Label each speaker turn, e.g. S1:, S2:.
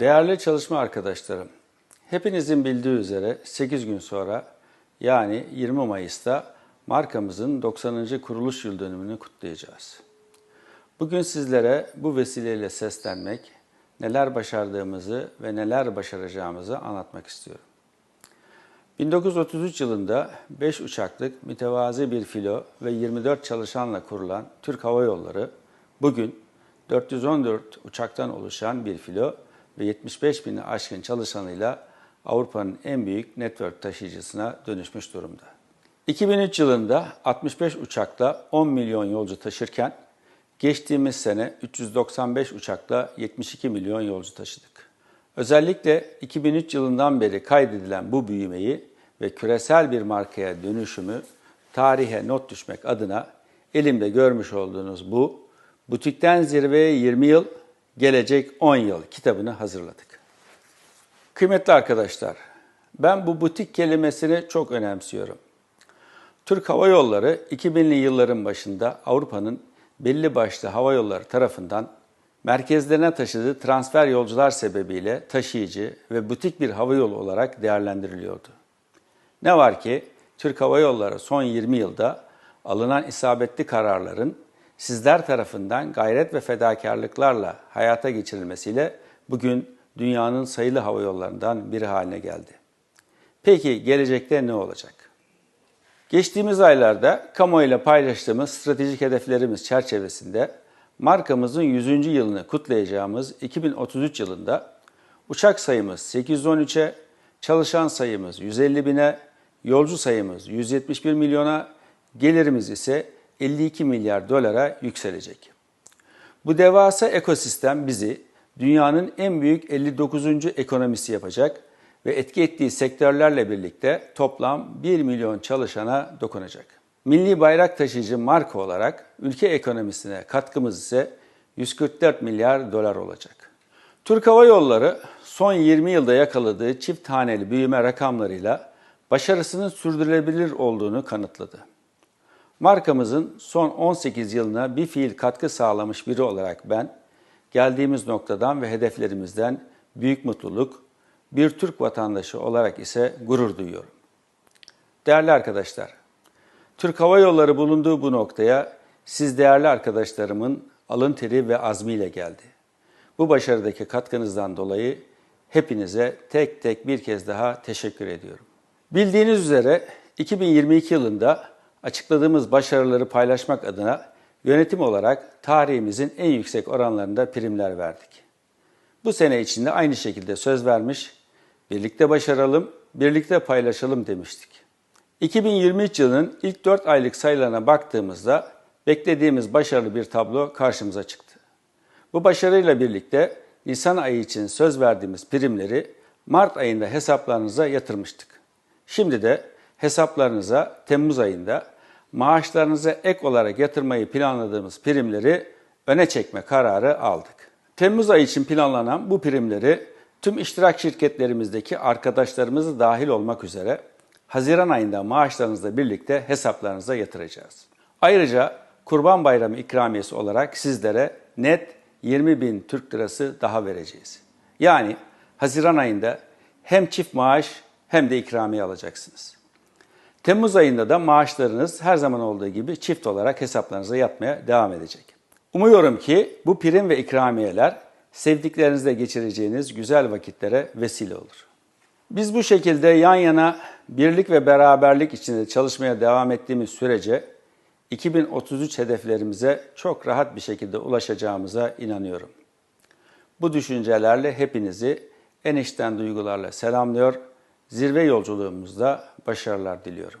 S1: Değerli çalışma arkadaşlarım, hepinizin bildiği üzere 8 gün sonra yani 20 Mayıs'ta markamızın 90. kuruluş yıl dönümünü kutlayacağız. Bugün sizlere bu vesileyle seslenmek, neler başardığımızı ve neler başaracağımızı anlatmak istiyorum. 1933 yılında 5 uçaklık mütevazi bir filo ve 24 çalışanla kurulan Türk Hava Yolları bugün 414 uçaktan oluşan bir filo ve 75 bini aşkın çalışanıyla Avrupa'nın en büyük network taşıyıcısına dönüşmüş durumda. 2003 yılında 65 uçakla 10 milyon yolcu taşırken geçtiğimiz sene 395 uçakla 72 milyon yolcu taşıdık. Özellikle 2003 yılından beri kaydedilen bu büyümeyi ve küresel bir markaya dönüşümü tarihe not düşmek adına elimde görmüş olduğunuz bu Butikten Zirveye 20 yıl, Gelecek 10 yıl kitabını hazırladık. Kıymetli arkadaşlar, ben bu butik kelimesini çok önemsiyorum. Türk Hava Yolları 2000'li yılların başında Avrupa'nın belli başlı hava yolları tarafından merkezlerine taşıdığı transfer yolcular sebebiyle taşıyıcı ve butik bir hava yolu olarak değerlendiriliyordu. Ne var ki Türk Hava Yolları son 20 yılda alınan isabetli kararların sizler tarafından gayret ve fedakarlıklarla hayata geçirilmesiyle bugün dünyanın sayılı hava yollarından biri haline geldi. Peki gelecekte ne olacak? Geçtiğimiz aylarda kamuoyuyla paylaştığımız stratejik hedeflerimiz çerçevesinde markamızın 100. yılını kutlayacağımız 2033 yılında uçak sayımız 813'e, çalışan sayımız 150 bine, yolcu sayımız 171 milyona, gelirimiz ise 52 milyar dolara yükselecek. Bu devasa ekosistem bizi dünyanın en büyük 59. ekonomisi yapacak ve etki ettiği sektörlerle birlikte toplam 1 milyon çalışana dokunacak. Milli bayrak taşıyıcı marka olarak ülke ekonomisine katkımız ise 144 milyar dolar olacak. Türk Hava Yolları son 20 yılda yakaladığı çift haneli büyüme rakamlarıyla başarısının sürdürülebilir olduğunu kanıtladı. Markamızın son 18 yılına bir fiil katkı sağlamış biri olarak ben geldiğimiz noktadan ve hedeflerimizden büyük mutluluk, bir Türk vatandaşı olarak ise gurur duyuyorum. Değerli arkadaşlar, Türk Hava Yolları bulunduğu bu noktaya siz değerli arkadaşlarımın alın teri ve azmiyle geldi. Bu başarıdaki katkınızdan dolayı hepinize tek tek bir kez daha teşekkür ediyorum. Bildiğiniz üzere 2022 yılında açıkladığımız başarıları paylaşmak adına yönetim olarak tarihimizin en yüksek oranlarında primler verdik. Bu sene içinde aynı şekilde söz vermiş, birlikte başaralım, birlikte paylaşalım demiştik. 2023 yılının ilk 4 aylık sayılarına baktığımızda beklediğimiz başarılı bir tablo karşımıza çıktı. Bu başarıyla birlikte Nisan ayı için söz verdiğimiz primleri Mart ayında hesaplarınıza yatırmıştık. Şimdi de hesaplarınıza Temmuz ayında maaşlarınıza ek olarak yatırmayı planladığımız primleri öne çekme kararı aldık. Temmuz ayı için planlanan bu primleri tüm iştirak şirketlerimizdeki arkadaşlarımızı dahil olmak üzere Haziran ayında maaşlarınızla birlikte hesaplarınıza yatıracağız. Ayrıca Kurban Bayramı ikramiyesi olarak sizlere net 20 bin Türk lirası daha vereceğiz. Yani Haziran ayında hem çift maaş hem de ikramiye alacaksınız. Temmuz ayında da maaşlarınız her zaman olduğu gibi çift olarak hesaplarınıza yatmaya devam edecek. Umuyorum ki bu prim ve ikramiyeler sevdiklerinizle geçireceğiniz güzel vakitlere vesile olur. Biz bu şekilde yan yana birlik ve beraberlik içinde çalışmaya devam ettiğimiz sürece 2033 hedeflerimize çok rahat bir şekilde ulaşacağımıza inanıyorum. Bu düşüncelerle hepinizi en içten duygularla selamlıyor, zirve yolculuğumuzda başarılar diliyorum.